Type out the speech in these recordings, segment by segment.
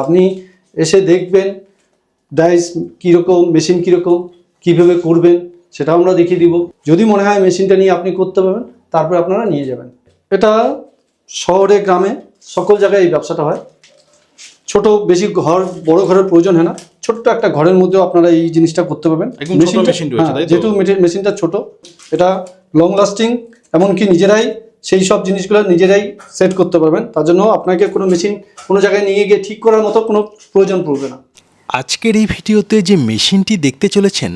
আপনি এসে দেখবেন ডাইস কীরকম মেশিন কীরকম কীভাবে করবেন সেটাও আমরা দেখিয়ে দিব। যদি মনে হয় মেশিনটা নিয়ে আপনি করতে পারবেন তারপরে আপনারা নিয়ে যাবেন। এটা শহরে গ্রামে সকল জায়গায় এই ব্যবসাটা হয়। ছোট বেশি ঘর বড় ঘরের প্রয়োজন হয় না। ছোট্ট একটা ঘরের মধ্যেও আপনারা এই জিনিসটা করতে পারবেন। মেশিনটা- হ্যাঁ? যেহেতু মেশিন- মেশিনটা ছোট এটা লং লাস্টিং এমনকি নিজেরাই সেই সব জিনিসগুলো নিজেরাই সেট করতে পারবেন। তার জন্য আপনাকে কোনো মেশিন কোনো জায়গায় নিয়ে গিয়ে ঠিক করার মতো কোনো প্রয়োজন পড়বে না। আজকের এই ভিডিওতে যে মেশিনটি দেখতে চলেছেন,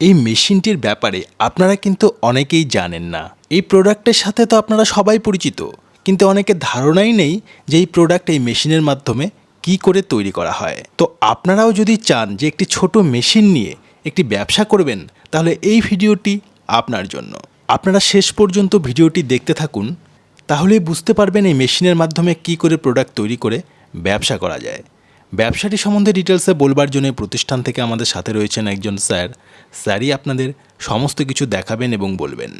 এই মেশিনটির ব্যাপারে আপনারা কিন্তু অনেকেই জানেন না। এই প্রোডাক্টের সাথে তো আপনারা সবাই পরিচিত, কিন্তু অনেকের ধারণাই নেই যে এই প্রোডাক্ট এই মেশিনের মাধ্যমে কি করে তৈরি করা হয়। তো আপনারাও যদি চান যে একটি ছোট মেশিন নিয়ে একটি ব্যবসা করবেন, তাহলে এই ভিডিওটি আপনার জন্য। আপনারা শেষ পর্যন্ত ভিডিওটি দেখতে থাকুন, তাহলেই বুঝতে পারবেন এই মেশিনের মাধ্যমে কি করে প্রোডাক্ট তৈরি করে ব্যবসা করা যায়। ব্যবসাটি সম্বন্ধে ডিটেলসে বলবার জন্য প্রতিষ্ঠান থেকে আমাদের সাথে রয়েছেন একজন স্যার। স্যারই আপনাদের সমস্ত কিছু দেখাবেন এবং বলবেন।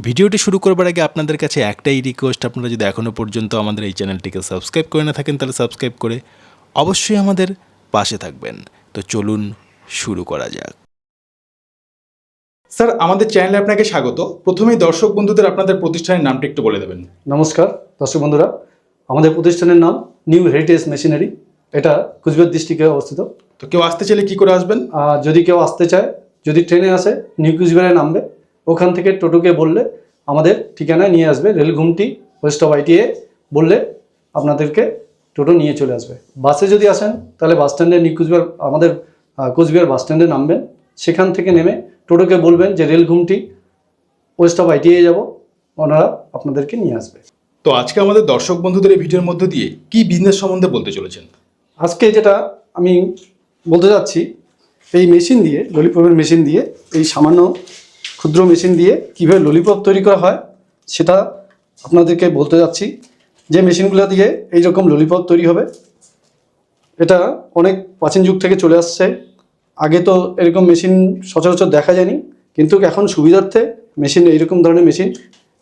ভিডিওটি শুরু করবার আগে আপনাদের কাছে একটাই রিকোয়েস্ট আপনারা যদি এখনও পর্যন্ত আমাদের এই চ্যানেলটিকে সাবস্ক্রাইব করে না থাকেন, তাহলে সাবস্ক্রাইব করে অবশ্যই আমাদের পাশে থাকবেন। তো চলুন শুরু করা যাক। স্যার আমাদের চ্যানেলে আপনাকে স্বাগত। প্রথমেই দর্শক বন্ধুদের আপনাদের প্রতিষ্ঠানের নামটা একটু বলে দেবেন। নমস্কার দর্শক বন্ধুরা। আমাদের প্রতিষ্ঠানের নাম নিউ হেরিটেজ মেশিনারি এটা কুচবিহার ডিস্ট্রিক্টে অবস্থিত। তো কেউ আসতে চাইলে কি করে আসবেন? যদি কেউ আসতে চায় যদি ট্রেনে আসে নিউ কুচবিহারে নামবে। ওখান থেকে টোটোকে বললে আমাদের ঠিকানায় নিয়ে আসবে। রেলঘুমটি ওয়েস্ট অফ আইটিএ বললে আপনাদেরকে টোটো নিয়ে চলে আসবে। বাসে যদি আসেন তাহলে বাস স্ট্যান্ডে নিউ কুচবিহার আমাদের কোচবিহার বাস স্ট্যান্ডে নামবেন। সেখান থেকে নেমে টোটোকে বলবেন যে রেল ঘুমটি ওয়েস্ট অফ আইটিএ যাব ওনারা আপনাদেরকে নিয়ে আসবে। তো আজকে আমাদের দর্শক বন্ধুদের এই ভিডিওর মধ্য দিয়ে কি বিজনেস সম্বন্ধে বলতে চলেছেন? আজকে যেটা আমি বলতে যাচ্ছি এই মেশিন দিয়ে ললিপপের মেশিন দিয়ে এই সামান্য ক্ষুদ্র মেশিন দিয়ে কীভাবে ললিপপ তৈরি করা হয় সেটা আপনাদেরকে বলতে যাচ্ছি। যে মেশিনগুলো দিয়ে এই রকম ললিপপ তৈরি হবে এটা অনেক প্রাচীন যুগ থেকে চলে আসছে। আগে তো এরকম মেশিন সচরাচর দেখা যায়নি কিন্তু এখন সুবিধার্থে মেশিন এইরকম ধরনের মেশিন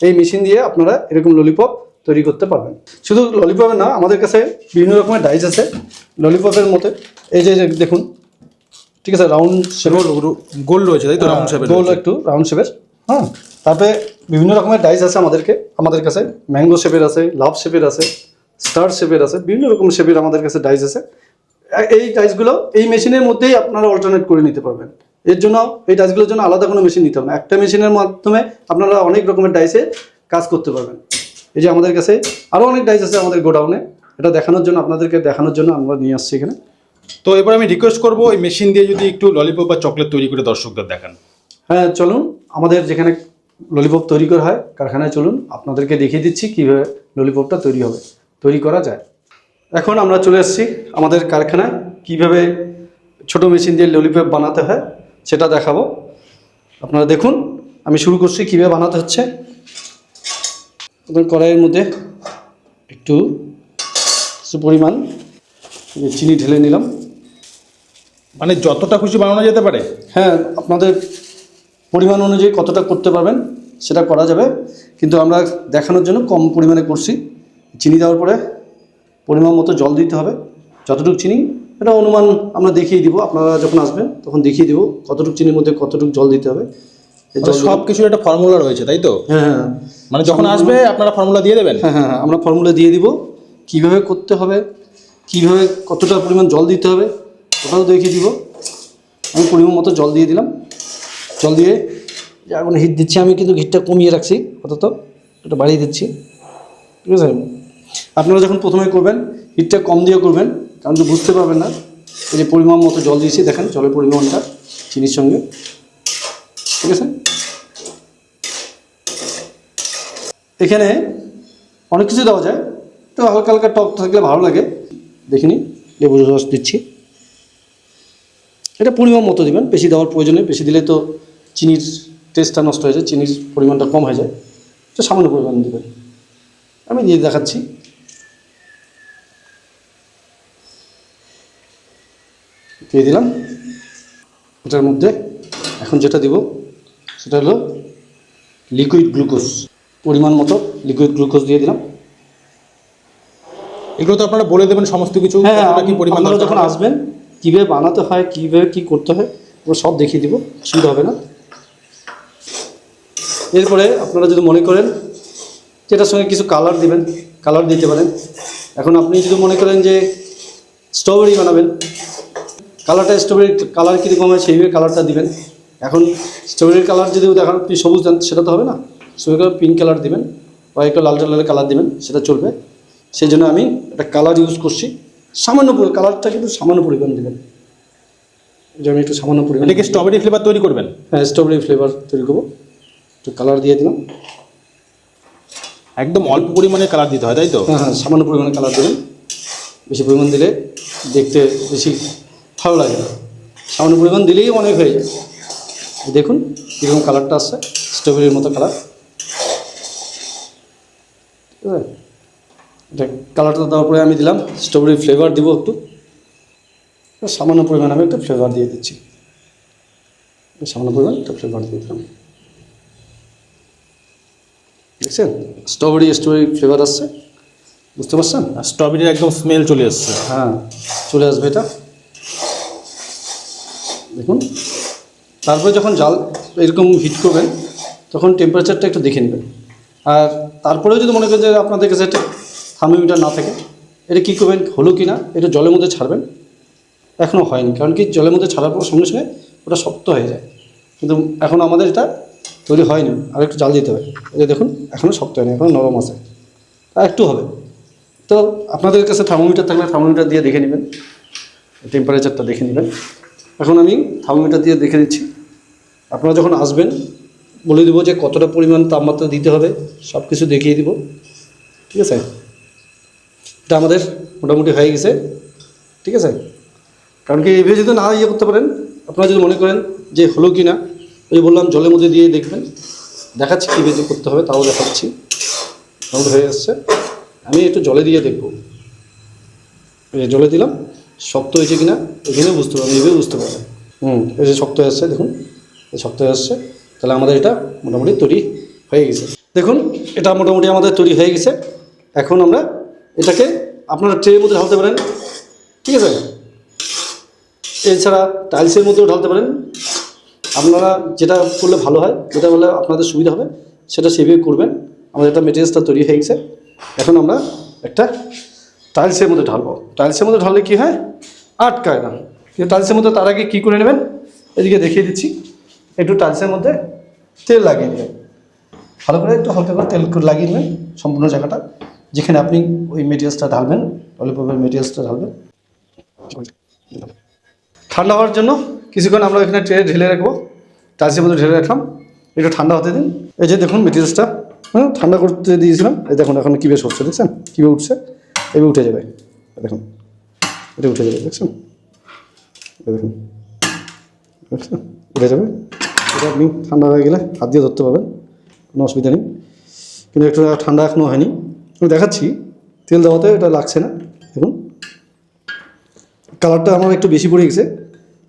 এই মেশিন দিয়ে আপনারা এরকম ললিপপ তৈরি করতে পারবেন। শুধু ললিপপের না আমাদের কাছে বিভিন্ন রকমের ডাইস আছে ললিপপের মতো। এই যে দেখুন ঠিক আছে রাউন্ড শেপের গোল রয়েছে তাই তো? রাউন্ড শেপের গোল একটু রাউন্ড শেপের হ্যাঁ। তারপরে বিভিন্ন রকমের ডাইস আছে আমাদেরকে আমাদের কাছে। ম্যাঙ্গো শেপের আছে লাভ শেপের আছে স্টার শেপের আছে বিভিন্ন রকম শেপের আমাদের কাছে ডাইস আছে। এই ডাইসগুলো এই মেশিনের মধ্যেই আপনারা অল্টারনেট করে নিতে পারবেন। এর জন্য এই ডাইসগুলোর জন্য আলাদা কোনো মেশিন নিতে হবে না। একটা মেশিনের মাধ্যমে আপনারা অনেক রকমের ডাইসে কাজ করতে পারবেন। এই যে আমাদের কাছে আরও অনেক ডাইস আছে আমাদের গোডাউনে এটা দেখানোর জন্য আপনাদেরকে দেখানোর জন্য আমরা নিয়ে আসছি এখানে। তো এবার আমি রিকোয়েস্ট করব এই মেশিন দিয়ে যদি একটু ললিপপ বা চকলেট তৈরি করে দর্শকদের দেখান। হ্যাঁ চলুন। আমাদের যেখানে ললিপপ তৈরি করা হয় কারখানায় চলুন। আপনাদেরকে দেখিয়ে দিচ্ছি কীভাবে ললিপপটা তৈরি হবে। তৈরি করা যায়। এখন আমরা চলে এসেছি আমাদের কারখানায়। কীভাবে ছোট মেশিন দিয়ে ললিপপ বানাতে হয় সেটা দেখাবো। আপনারা দেখুন আমি শুরু করছি কীভাবে বানাতে হচ্ছে। কড়াইয়ের মধ্যে একটু কিছু পরিমাণ চিনি ঢেলে নিলাম। মানে যতটা খুশি বানানো যেতে পারে? হ্যাঁ আপনাদের পরিমাণ অনুযায়ী কতটা করতে পারবেন সেটা করা যাবে। কিন্তু আমরা দেখানোর জন্য কম পরিমাণে করছি। চিনি দেওয়ার পরে পরিমাণ মতো জল দিতে হবে যতটুকু চিনি এটা অনুমান আমরা দেখিয়ে দিব আপনারা যখন আসবেন তখন দেখিয়ে দিব কতটুকু চিনির মধ্যে কতটুকু জল দিতে হবে। সব কিছুর একটা ফর্মুলা রয়েছে তাই তো? হ্যাঁ হ্যাঁ। মানে যখন আসবে আপনারা ফর্মুলা দিয়ে দেবেন? হ্যাঁ হ্যাঁ হ্যাঁ, আমরা ফর্মুলা দিয়ে দিব কীভাবে করতে হবে কীভাবে কতটা পরিমাণ জল দিতে হবে ওটাও দেখিয়ে দিব। আমি পরিমাণ মতো জল দিয়ে দিলাম। জল দিয়ে এখন হিট দিচ্ছি আমি কিন্তু হিটটা কমিয়ে রাখছি অন্তত এটা বাড়িয়ে দিচ্ছি। ঠিক আছে? আপনারা যখন প্রথমে করবেন হিটটা কম দিয়ে করবেন, কারণ তো বুঝতে পারবেন না। এই যে পরিমাণ মতো জল দিয়েছি, দেখেন জলের পরিমাণটা, চিনির সঙ্গে। ঠিক আছে? এখানে অনেক কিছু দেওয়া যায়, তো হালকা হালকা টক থাকলে ভালো লাগে। দেখিনি লেবুর রস দিচ্ছি। এটা পরিমাণ মতো দিবেন, বেশি দেওয়ার প্রয়োজন বেশি দিলে তো চিনির টেস্টটা নষ্ট হয়ে যায়, চিনির পরিমাণটা কম হয়ে যায়। তো সামান্য পরিমাণ দেবেন। আমি দিয়ে দেখাচ্ছি। দিয়ে দিলাম। এটার মধ্যে এখন যেটা দিব সেটা হলো লিকুইড গ্লুকোজ পরিমাণ মতো লিকুইড গ্লুকোজ দিয়ে দিলাম। এগুলো তো আপনারা বলে দেবেন সমস্ত কিছু হ্যাঁ কি পরিমাণ যখন আসবেন কীভাবে বানাতে হয় কীভাবে কী করতে হয় আমরা সব দেখিয়ে দিব অসুবিধা হবে না। এরপরে আপনারা যদি মনে করেন যে এটার সঙ্গে কিছু কালার দিবেন কালার দিতে পারেন। এখন আপনি যদি মনে করেন যে স্ট্রবেরি বানাবেন কালারটা স্ট্রবেরি কালার কীরকম হয় সেইভাবে কালারটা দিবেন। এখন স্ট্রবেরির কালার যদি দেখান আপনি সবুজ দেন সেটা তো হবে না। স্ট্রবেরি পিঙ্ক কালার দিবেন বা একটু লাল লাল কালার দিবেন সেটা চলবে। সেই জন্য আমি একটা কালার ইউজ করছি। সামান্য কালারটা কিন্তু সামান্য পরিমাণ দেবেন। এই যে আমি একটু সামান্য পরিমাণ এটাকে স্ট্রবেরি ফ্লেভার তৈরি করবেন? হ্যাঁ স্ট্রবেরি ফ্লেভার তৈরি করব। একটু কালার দিয়ে দিলাম। একদম অল্প পরিমাণে কালার দিতে হয় তাই তো? হ্যাঁ হ্যাঁ সামান্য পরিমাণে কালার দেবেন। বেশি পরিমাণ দিলে দেখতে বেশি ভালো লাগে না। সামান্য পরিমাণ দিলেই অনেক হয়ে যায়। দেখুন কীরকম কালারটা আসছে স্ট্রবেরির মতো কালার। ঠিক আছে? এটা কালারটা দেওয়ার পরে আমি দিলাম স্ট্রবেরি ফ্লেভার দিব একটু। সামান্য পরিমাণ আমি একটা ফ্লেভার দিয়ে দিচ্ছি। সামান্য পরিমাণ একটা ফ্লেভার দিয়ে দিলাম। দেখছেন? স্ট্রবেরি স্ট্রবেরি ফ্লেভার আসছে। বুঝতে পারছেন? আর স্ট্রবেরির একদম স্মেল চলে আসছে। হ্যাঁ চলে আসবে এটা। দেখুন। তারপরে যখন জাল এরকম হিট করবেন, তখন টেম্পারেচারটা একটু দেখে নেবেন। আর তারপরেও যদি মনে করেন যে আপনাদের কাছে একটা থার্মোমিটার না থাকে, এটা কী করবেন, হলো কি না এটা জলের মধ্যে ছাড়বেন। এখনও হয়নি, কারণ কি জলের মধ্যে ছাড়ার পর সঙ্গে সঙ্গে ওটা শক্ত হয়ে যায়। কিন্তু এখন আমাদের এটা তৈরি হয়নি, আর একটু জাল দিতে হবে। যে দেখুন এখনও শক্ত হয়নি এখনও নরম আছে। আর একটু হবে। তো আপনাদের কাছে থার্মোমিটার থাকলে থার্মোমিটার দিয়ে দেখে নেবেন টেম্পারেচারটা দেখে নেবেন। এখন আমি থার্মোমিটার দিয়ে দেখে নিচ্ছি। আপনারা যখন আসবেন, বলে দেবো যে কতটা পরিমাণ তাপমাত্রা দিতে হবে সব কিছু দেখিয়ে দিব। ঠিক আছে? এটা আমাদের মোটামুটি হয়ে গেছে। ঠিক আছে? কারণ কি এইভাবে যদি না ইয়ে করতে পারেন, আপনারা যদি মনে করেন যে হলো কি না ওই বললাম জলের মধ্যে দিয়ে দেখবেন। দেখাচ্ছি কীভাবে করতে হবে, তাও দেখাচ্ছি। হয়ে যাচ্ছে আমি একটু জলে দিয়ে দেখব। জলে দিলাম। শক্ত হয়েছে কিনা এখানে বুঝতে পারবেন এইভাবে বুঝতে পারবেন। হুম। এই যে শক্ত হয়ে আসছে দেখুন এই শক্ত হয়ে আসছে তাহলে আমাদের এটা মোটামুটি তৈরি হয়ে গেছে। দেখুন এটা মোটামুটি আমাদের তৈরি হয়ে গেছে। এখন আমরা এটাকে আপনারা ট্রের মধ্যে ঢালতে পারেন ঠিক আছে? এছাড়া টাইলসের মধ্যেও ঢালতে পারেন। আপনারা যেটা করলে ভালো হয় যেটা বলে আপনাদের সুবিধা হবে সেটা সেভাবে করবেন। আমাদের একটা মেটেরিয়ালসটা তৈরি হয়ে গেছে। এখন আমরা একটা টাইলসের মধ্যে ঢালবো। টাইলসের মধ্যে ঢাললে কী হয়? আটকায় না। কিন্তু টাইলসের মধ্যে তার আগে কী করে নেবেন? এদিকে দেখিয়ে দিচ্ছি। একটু টাইলসের মধ্যে তেল লাগিয়ে নেবেন। ভালো করে একটু হালকা করে তেল লাগিয়ে নেবেন সম্পূর্ণ জায়গাটা। যেখানে আপনি ওই মেটেরিয়ালসটা ঢালবেন ললিপপের মেটেরিয়ালসটা ঢালবেন। ঠান্ডা হওয়ার জন্য কিছুক্ষণ আমরা এখানে ট্রে ঢেলে রাখব। টাইলসের মধ্যে ঢেলে রাখলাম। একটু ঠান্ডা হতে দিন। এই যে দেখুন, মেটেরিয়ালসটা হ্যাঁ ঠান্ডা করতে দিয়েছিলাম। এই দেখুন, এখন কীভাবে সরছে দেখছেন? কীভাবে উঠছে? এভাবে উঠে যাবে। দেখুন, এটা উঠে যাবে, দেখছেন? দেখুন উঠে যাবে। এটা আপনি ঠান্ডা হয়ে গেলে হাত দিয়ে ধরতে পারবেন, কোনো অসুবিধা নেই। কিন্তু একটু ঠান্ডা এখনও হয়নি। আমি দেখাচ্ছি, তেল দেওয়াতে এটা লাগছে না। দেখুন, কালারটা আমার একটু বেশি পড়ে গেছে।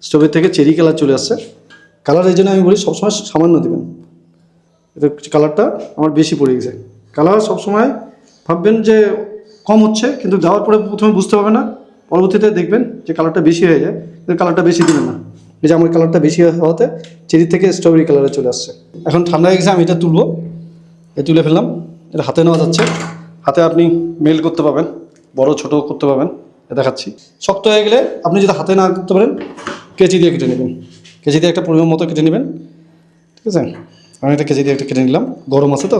স্টোভের থেকে চেরি কালার চলে আসছে। কালার এই জন্য আমি বলি সবসময় সামান্য দেবেন। এটা কালারটা আমার বেশি পড়ে গেছে। কালার সবসময় ভাববেন যে কম হচ্ছে, কিন্তু দেওয়ার পরে প্রথমে বুঝতে পারবে না। পরবর্তীতে দেখবেন যে কালারটা বেশি হয়ে যায়, কিন্তু কালারটা বেশি দিবেন না। এই যে আমার কালারটা বেশি হওয়াতে চেরি থেকে স্ট্রবেরি কালারে চলে আসছে। এখন ঠান্ডা হয়ে গেছে, আমি এটা তুলবো। এ তুলে ফেললাম, এটা হাতে নেওয়া যাচ্ছে। হাতে আপনি মেল করতে পারবেন, বড় ছোট করতে পারবেন এ দেখাচ্ছি। শক্ত হয়ে গেলে আপনি যদি হাতে না করতে পারেন, কেচি দিয়ে কেটে নেবেন। কেচি দিয়ে একটা পরিমাণ মতো কেটে নেবেন, ঠিক আছে? আমি একটা কেজি দিয়ে একটা কেটে নিলাম। গরম আছে তো,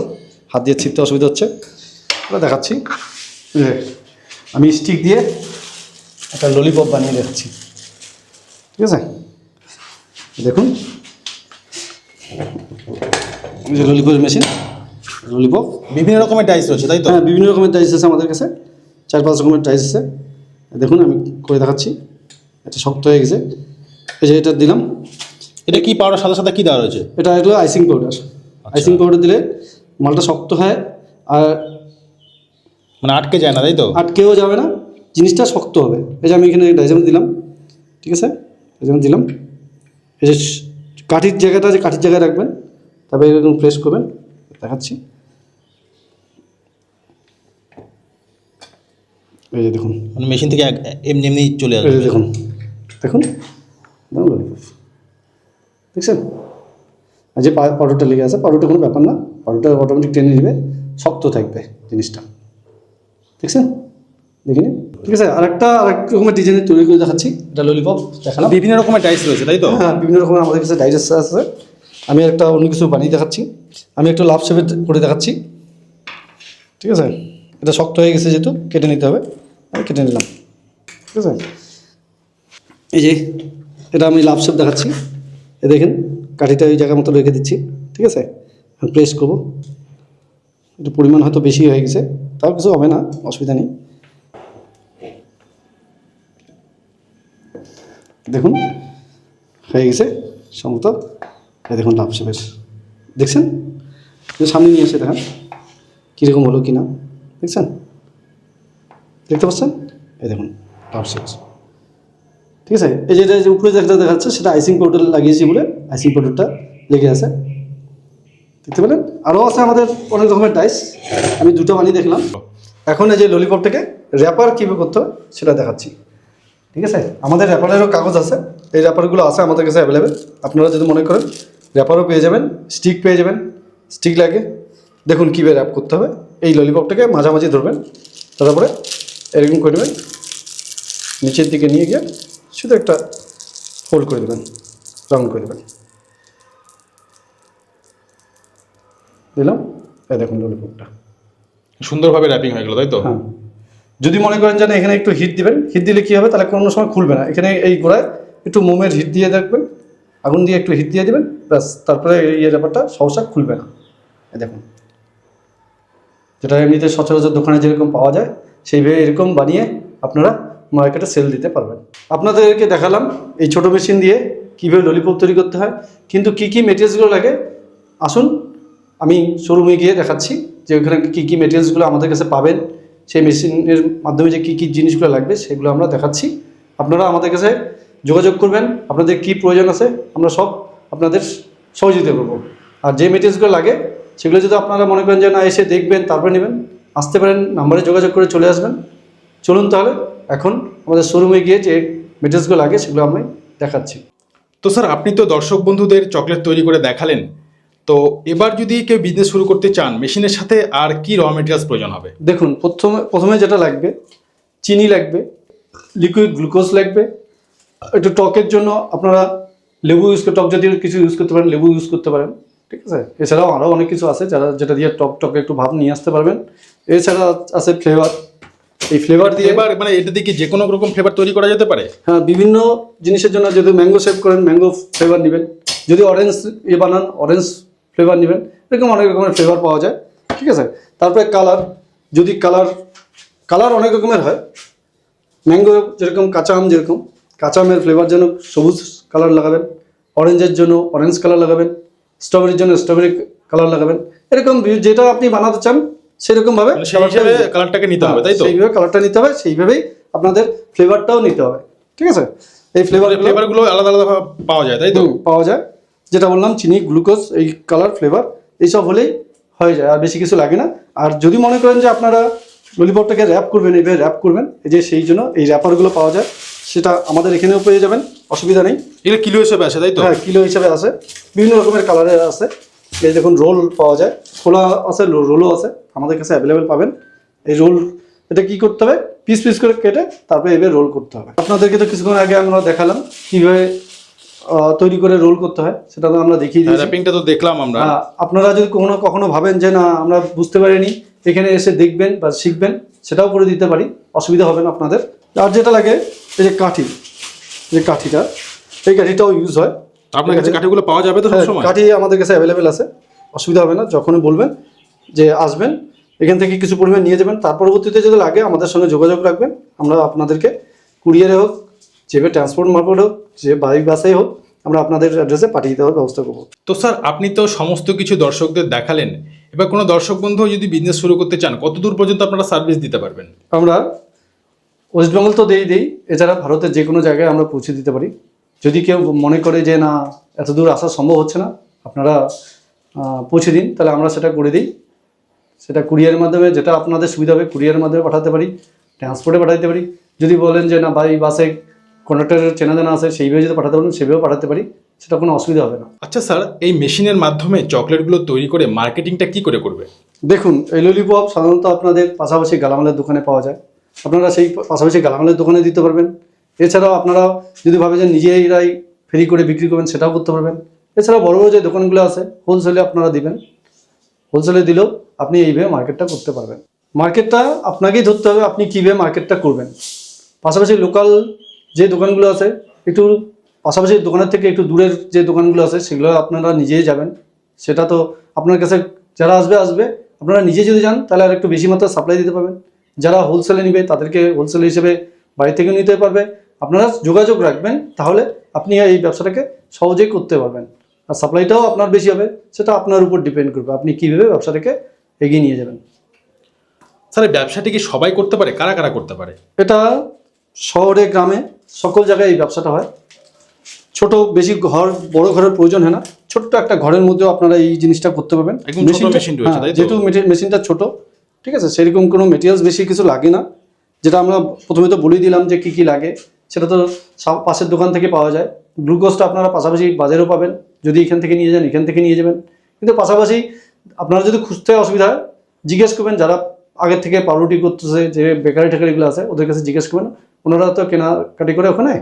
হাত দিয়ে ছিপতে অসুবিধা হচ্ছে। দেখাচ্ছি। আমি স্টিক দিয়ে একটা ললিপপ বানিয়ে দেখাচ্ছি ঠিক আছে? দেখুন। যে ললিপপের মেশিন ললিপপ বিভিন্ন রকমের টাইস রয়েছে তাই তো? হ্যাঁ বিভিন্ন রকমের টাইস আছে আমাদের কাছে। চার পাঁচ রকমের টাইস আছে। দেখুন আমি করে দেখাচ্ছি। এটা শক্ত হয়ে গেছে। এই যে এটা দিলাম। এটা কি পাউডার সাদা সাদা কি দেওয়া রয়েছে? এটা হলো আইসিং পাউডার আইসিং পাউডার দিলে মালটা শক্ত হয়। আর মানে আটকে যায় না তাই তো? আটকেও যাবে না জিনিসটা শক্ত হবে। এই যে আমি এখানে ডাইজাম দিলাম ঠিক আছে? ডাইজাম দিলাম। এই যে কাঠির জায়গাটা যে কাঠির জায়গায় রাখবেন। তারপরে এরকম প্রেস করবেন দেখাচ্ছি। এই যে দেখুন। মানে মেশিন থেকে এক- এমনি এমনি চলে আসবে। দেখুন দেখুন। ললিপপ দেখছেন? আর যে পাউডারটা লেগে আছে পাউডারটা কোনো ব্যাপার না। পাউডারটা অটোমেটিক টেনে নেবে শক্ত থাকবে জিনিসটা। দেখছেন? দেখিনি? ঠিক আছে আর আরেকটা আরেক রকমের ডিজাইনের তৈরি করে দেখাচ্ছি। এটা ললিপপ দেখালাম। বিভিন্ন রকমের টাইস রয়েছে তাই তো? হ্যাঁ বিভিন্ন রকমের আমাদের কাছে ডাইজেস্ট আছে আমি একটা অন্য কিছু বানিয়ে দেখাচ্ছি। আমি একটু লাভ শেপে করে দেখাচ্ছি। ঠিক আছে? এটা শক্ত হয়ে গেছে যেহেতু কেটে নিতে হবে। আমি কেটে নিলাম। ঠিক আছে? এই যে এটা আমি লাভ শেপ দেখাচ্ছি। এ দেখেন কাঠিটা ওই জায়গার মতো রেখে দিচ্ছি। ঠিক আছে? আমি প্রেস করব। একটু পরিমাণ হয়তো বেশি হয়ে গেছে। তাও কিছু হবে না, অসুবিধা নেই। দেখুন, হয়ে গেছে সম্ভবত। দেখুন লাভ শেপের দেখছেন? সামনে নিয়ে এসে দেখেন, কীরকম হলো কি না দেখছেন? দেখতে পাচ্ছেন? এই দেখুন লাভ শেপ ঠিক আছে? এই যেটা যে উপরে যেটা দেখাচ্ছে, সেটা আইসিং পাউডার লাগিয়েছি বলে আইসিং পাউডারটা লেগে আছে। দেখতে পেলেন? আরও আছে আমাদের অনেক রকমের ডাইস আমি দুটো বানিয়ে দেখলাম। এখন এই যে ললিপপটাকে র্যাপার কীভাবে করতে হয়, সেটা দেখাচ্ছি। ঠিক আছে? আমাদের র্যাপারেরও কাগজ আছে। এই র্যাপারগুলো আছে আমাদের কাছে অ্যাভেলেবেল আপনারা যদি মনে করেন র্যাপারও পেয়ে যাবেন স্টিক পেয়ে যাবেন স্টিক লাগে। দেখুন কীভাবে র্যাপ করতে হবে। এই ললিপপটাকে মাঝামাঝি ধরবেন। তারপরে এরকম করে নেবেন। নিচের দিকে নিয়ে গিয়ে শুধু একটা ফোল্ড করে দেবেন। রাউন্ড করে দেবেন। দিলাম। এই দেখুন ললিপপটা সুন্দরভাবে র্যাপিং হয়ে গেল তাই তো? হ্যাঁ। যদি মনে করেন যে না, এখানে একটু হিট দিবেন হিট দিলে কী হবে? তাহলে কোনো সময় খুলবে না। এখানে এই গোড়ায় একটু মোমের হিট দিয়ে দেখবেন। আগুন দিয়ে একটু হিট দিয়ে দিবেন। ব্যাস তারপরে এই ইয়ে ব্যাপারটা সহসা খুলবে না। এই দেখুন। যেটা এমনিতে সচরাচর দোকানে যেরকম পাওয়া যায় সেইভাবে এরকম বানিয়ে আপনারা মার্কেটে সেল দিতে পারবেন। আপনাদেরকে দেখালাম এই ছোট মেশিন দিয়ে কীভাবে ললিপপ তৈরি করতে হয়। কিন্তু কী কী মেটেরিয়ালসগুলো লাগে আসুন আমি শোরুমে গিয়ে দেখাচ্ছি যে ওখানে কী কী মেটেরিয়ালসগুলো আমাদের কাছে পাবেন, সেই মেশিনের মাধ্যমে যে কী কী জিনিসগুলো লাগবে, সেগুলো আমরা দেখাচ্ছি। আপনারা আমাদের কাছে যোগাযোগ করবেন, আপনাদের কী প্রয়োজন আছে, আমরা সব আপনাদের সহযোগিতা করব। আর যে মেটেরিয়ালসগুলো লাগে, সেগুলো যদি আপনারা মনে করেন যে না, এসে দেখবেন, তারপরে নেবেন, আসতে পারেন, নাম্বারে যোগাযোগ করে চলে আসবেন। চলুন তাহলে, এখন আমাদের শোরুমে গিয়ে যে মেটেরিয়ালসগুলো লাগে, সেগুলো আমি দেখাচ্ছি। তো স্যার, আপনি তো দর্শক বন্ধুদের চকলেট তৈরি করে দেখালেন। তো এবার যদি কেউ বিজনেস শুরু করতে চান মেশিনের সাথে আর কি র মেটেরিয়ালস প্রয়োজন হবে? দেখুন প্রথমে প্রথমে যেটা লাগবে চিনি লাগবে লিকুইড গ্লুকোজ লাগবে একটু টকের জন্য আপনারা লেবু ইউজ করে টক জাতীয় কিছু ইউজ করতে পারেন লেবু ইউজ করতে পারেন ঠিক আছে? এছাড়াও আরও অনেক কিছু আছে যারা যেটা দিয়ে টক টকে একটু ভাব নিয়ে আসতে পারবেন। এছাড়া আছে ফ্লেভার এই ফ্লেভার দিয়ে এবার মানে এটা দিয়ে কি যে কোনো রকম ফ্লেভার তৈরি করা যেতে পারে? হ্যাঁ বিভিন্ন জিনিসের জন্য যদি ম্যাঙ্গো শেপ করেন ম্যাঙ্গো ফ্লেভার নেবেন। যদি অরেঞ্জ ইয়ে বানান অরেঞ্জ ফ্লেভার নেবেন। এরকম অনেক রকমের ফ্লেভার পাওয়া যায়। ঠিক আছে? তারপরে কালার যদি কালার কালার অনেক রকমের হয় ম্যাঙ্গো যেরকম কাঁচা আম যেরকম কাঁচা আমের ফ্লেভার জন্য সবুজ কালার লাগাবেন অরেঞ্জের জন্য অরেঞ্জ কালার লাগাবেন স্ট্রবেরির জন্য স্ট্রবেরি কালার লাগাবেন। এরকম যেটা আপনি বানাতে চান সেরকমভাবে মানে কালারটাকে নিতে হবে তাই তো? সেইভাবে কালারটা নিতে হবে সেইভাবেই আপনাদের ফ্লেভারটাও নিতে হবে। ঠিক আছে? এই ফ্লেভার ফ্লেভারগুলো আলাদা আলাদা পাওয়া যায় তাই তো? পাওয়া যায়। যেটা বললাম চিনি গ্লুকোজ এই কালার ফ্লেভার এইসব হলেই হয়ে যায় আর বেশি কিছু লাগে না। আর যদি মনে করেন যে আপনারা ললিপপটাকে র্যাপ করবেন এইভাবে র্যাপ করবেন এই যে সেই জন্য এই র্যাপারগুলো পাওয়া যায় সেটা আমাদের এখানেও পেয়ে যাবেন অসুবিধা নেই। এগুলো কিলো হিসেবে আসে তাই তো? হ্যাঁ কিলো হিসাবে আসে। বিভিন্ন রকমের কালারের আছে এই দেখুন রোল পাওয়া যায়। খোলা আছে রোলও আছে আমাদের কাছে অ্যাভেলেবেল পাবেন। এই রোল এটা কি করতে হবে? পিস পিস করে কেটে তারপরে এবার রোল করতে হবে। আপনাদেরকে তো কিছুক্ষণ আগে আমরা দেখালাম কীভাবে তৈরি করে রোল করতে হয় সেটা তো আমরা দেখিয়ে দিয়েছি। র্যাপিংটা তো দেখলাম আমরা। আপনারা যদি কখনো কখনো ভাবেন যে না আমরা বুঝতে পারিনি এখানে এসে দেখবেন বা শিখবেন সেটাও করে দিতে পারি অসুবিধা হবে না আপনাদের। আর যেটা লাগে এই যে কাঠি যে কাঠিটা এই কাঠিটাও ইউজ হয়। আপনার কাছে কাঠিগুলো পাওয়া যাবে তো হ্যাঁ, সবসময় কাঠি আমাদের কাছে অ্যাভেলেবেল আছে অসুবিধা হবে না যখনই বলবেন যে আসবেন এখান থেকে কিছু পরিমাণ নিয়ে যাবেন তার পরবর্তীতে যদি লাগে আমাদের সঙ্গে যোগাযোগ রাখবেন আমরা আপনাদেরকে কুরিয়ারে হোক যেভাবে ট্রান্সপোর্ট মারফত হোক যে বাইক বাসে হোক আমরা আপনাদের অ্যাড্রেসে পাঠিয়ে দেওয়ার ব্যবস্থা করব। তো স্যার আপনি তো সমস্ত কিছু দর্শকদের দেখালেন। এবার কোনো দর্শক বন্ধু যদি বিজনেস শুরু করতে চান কত দূর পর্যন্ত আপনারা সার্ভিস দিতে পারবেন? আমরা ওয়েস্ট বেঙ্গল তো দেই দিই। এছাড়া ভারতের যে কোনো জায়গায় আমরা পৌঁছে দিতে পারি। যদি কেউ মনে করে যে না এত দূর আসা সম্ভব হচ্ছে না আপনারা পৌঁছে দিন। তাহলে আমরা সেটা করে দিই। সেটা কুরিয়ারের মাধ্যমে যেটা আপনাদের সুবিধা হবে কুরিয়ারের মাধ্যমে পাঠাতে পারি। ট্রান্সপোর্টে পাঠাতে পারি। যদি বলেন যে না ভাই বাসে কন্ডাক্টরের চেনা জানা আছে সেইভাবে যদি পাঠাতে পারেন সেভাবেও পাঠাতে পারি সেটা কোনো অসুবিধা হবে না। আচ্ছা স্যার এই মেশিনের মাধ্যমে চকলেটগুলো তৈরি করে মার্কেটিংটা কি করে করবে? দেখুন এই ললিপপ সাধারণত আপনাদের পাশাপাশি গালামালের দোকানে পাওয়া যায়। আপনারা সেই পাশাপাশি গালামালের দোকানে দিতে পারবেন। এছাড়াও আপনারা যদি ভাবে যে নিজেরাই ফেরি করে বিক্রি করবেন সেটাও করতে পারবেন। এছাড়াও বড় বড় যে দোকানগুলো আছে হোলসেলে আপনারা দিবেন। হোলসেলে দিলেও আপনি এইভাবে মার্কেটটা করতে পারবেন। মার্কেটটা আপনাকেই ধরতে হবে আপনি কীভাবে মার্কেটটা করবেন। পাশাপাশি লোকাল যে দোকানগুলো আছে একটু পাশাপাশি দোকানের থেকে একটু দূরের যে দোকানগুলো আছে সেগুলো আপনারা নিজেই যাবেন। সেটা তো আপনার কাছে যারা আসবে আসবে। আপনারা নিজে যদি যান তাহলে আর একটু বেশি মাত্রা সাপ্লাই দিতে পারবেন। যারা হোলসেলে নিবে তাদেরকে হোলসেল হিসেবে বাড়ি থেকে নিতে পারবে। আপনারা যোগাযোগ রাখবেন তাহলে আপনি এই ব্যবসাটাকে সহজেই করতে পারবেন। আর সাপ্লাইটাও আপনার বেশি হবে সেটা আপনার উপর ডিপেন্ড করবে। আপনি কীভাবে ব্যবসাটাকে এগিয়ে নিয়ে যাবেন? স্যার ব্যবসাটি কি সবাই করতে পারে? কারা কারা করতে পারে? এটা শহরে গ্রামে সকল জায়গায় এই ব্যবসাটা হয়। ছোট বেশি ঘর বড় ঘরের প্রয়োজন হয় না। ছোট্ট একটা ঘরের মধ্যেও আপনারা এই জিনিসটা করতে পারবেন। হ্যাঁ? যেহেতু মেশিনটা ছোট ঠিক আছে? সেরকম কোনো মেটেরিয়ালস বেশি কিছু লাগে না। যেটা আমরা প্রথমে তো বলে দিলাম যে কি কি লাগে। সেটা তো পাশের দোকান থেকে পাওয়া যায়। গ্লুকোজটা আপনারা পাশাপাশি বাজারেও পাবেন। যদি এখান থেকে নিয়ে যান এখান থেকে নিয়ে যাবেন। কিন্তু পাশাপাশি আপনারা যদি খুঁজতে অসুবিধা হয় জিজ্ঞেস করবেন। যারা আগের থেকে পাউরুটি করতেছে যে বেকারি টেকারিগুলো আছে ওদের কাছে জিজ্ঞেস করবেন। ওনারা তো কেনাকাটি করে ওখানে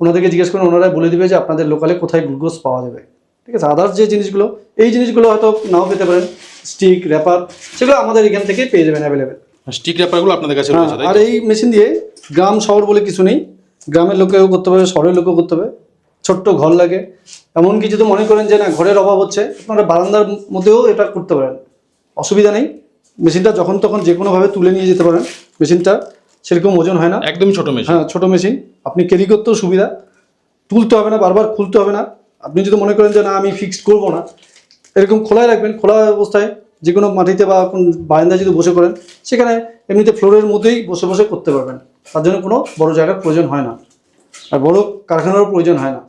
ওনাদেরকে জিজ্ঞেস করবেন ওনারা বলে দিবে যে আপনাদের লোকালে কোথায় গ্লুকোজ পাওয়া যাবে। ঠিক আছে আদার্স যে জিনিসগুলো এই জিনিসগুলো হয়তো নাও পেতে পারেন স্টিক র্যাপার সেগুলো আমাদের এখান থেকে পেয়ে যাবেন অ্যাভেলেবেল স্টিক র্যাপারগুলো আপনাদের কাছে আর এই মেশিন দিয়ে গ্রাম শহর বলে কিছু নেই গ্রামের লোকেও করতে হবে শহরের লোকেও করতে হবে ছোট্ট ঘর লাগে। এমনকি যদি মনে করেন যে না ঘরের অভাব হচ্ছে আপনারা বারান্দার মধ্যেও এটা করতে পারেন। অসুবিধা নেই মেশিনটা যখন তখন যে কোনোভাবে তুলে নিয়ে যেতে পারেন মেশিনটা সেরকম ওজন হয় না। একদমই ছোট মেশিন হ্যাঁ ছোট মেশিন আপনি ক্যারি করতেও সুবিধা। তুলতে হবে না বারবার খুলতে হবে না। আপনি যদি মনে করেন যে না আমি ফিক্সড করব না এরকম খোলাই রাখবেন। খোলা অবস্থায় যে কোনো মাটিতে বা কোন বারান্দায় যদি বসে করেন সেখানে এমনিতে ফ্লোরের মধ্যেই বসে বসে করতে পারবেন। তার জন্য কোনো বড় জায়গার প্রয়োজন হয় না। আর বড় কারখানারও প্রয়োজন হয় না।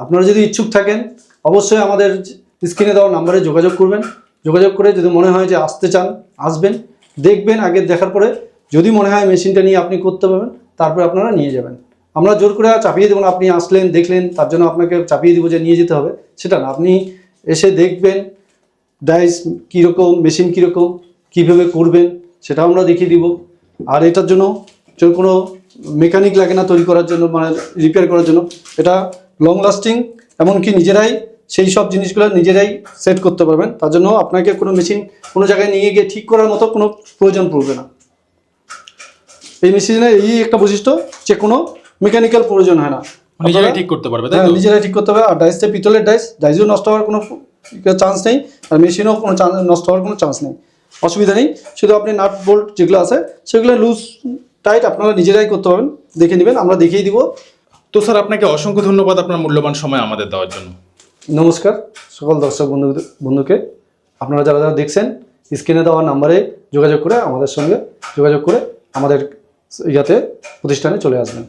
আপনারা যদি ইচ্ছুক থাকেন অবশ্যই আমাদের স্ক্রিনে দেওয়া নাম্বারে যোগাযোগ করবেন। যোগাযোগ করে যদি মনে হয় যে আসতে চান আসবেন দেখবেন আগে দেখার পরে যদি মনে হয় মেশিনটা নিয়ে আপনি করতে পারবেন, তারপরে আপনারা নিয়ে যাবেন। আমরা জোর করে চাপিয়ে দেবো আপনি আসলেন, দেখলেন, তার জন্য আপনাকে চাপিয়ে দেবো যে নিয়ে যেতে হবে। সেটা না, আপনি এসে দেখবেন ডাইস কীরকম মেশিন কীরকম, কীভাবে করবেন, সেটাও আমরা দেখিয়ে দিব। আর এটার জন্য কোনো মেকানিক লাগে না তৈরি করার জন্য মানে রিপেয়ার করার জন্য, এটা লং লাস্টিং এমনকি নিজেরাই সেই সব জিনিসগুলো নিজেরাই সেট করতে পারবেন। তার জন্য আপনাকে কোনো মেশিন কোনো জায়গায় নিয়ে গিয়ে ঠিক করার মতো কোনো প্রয়োজন পড়বে না। এই মেশিনের এই একটা বৈশিষ্ট্য যে কোনো মেকানিক্যাল প্রয়োজন হয় না। নিজেরাই ঠিক করতে পারবে তাই হ্যাঁ নিজেরাই ঠিক করতে হবে আর ডাইসটা পিতলের ডাইস ডাইসও নষ্ট হওয়ার কোনো চান্স নেই আর মেশিনও কোনো চান্স নষ্ট হওয়ার কোনো চান্স নেই। অসুবিধা নেই শুধু আপনি নাট বোল্ট যেগুলো আছে সেগুলো লুজ টাইট আপনারা নিজেরাই করতে পারবেন দেখে নেবেন আমরা দেখিয়ে দিব। তো স্যার আপনাকে অসংখ্য ধন্যবাদ আপনার মূল্যবান সময় আমাদের দেওয়ার জন্য। নমস্কার সকল দর্শক বন্ধু বন্ধুকে। আপনারা যারা যারা দেখছেন স্ক্রিনে দেওয়া নাম্বারে যোগাযোগ করে আমাদের সঙ্গে যোগাযোগ করে আমাদের ইয়াতে প্রতিষ্ঠানে চলে আসবেন।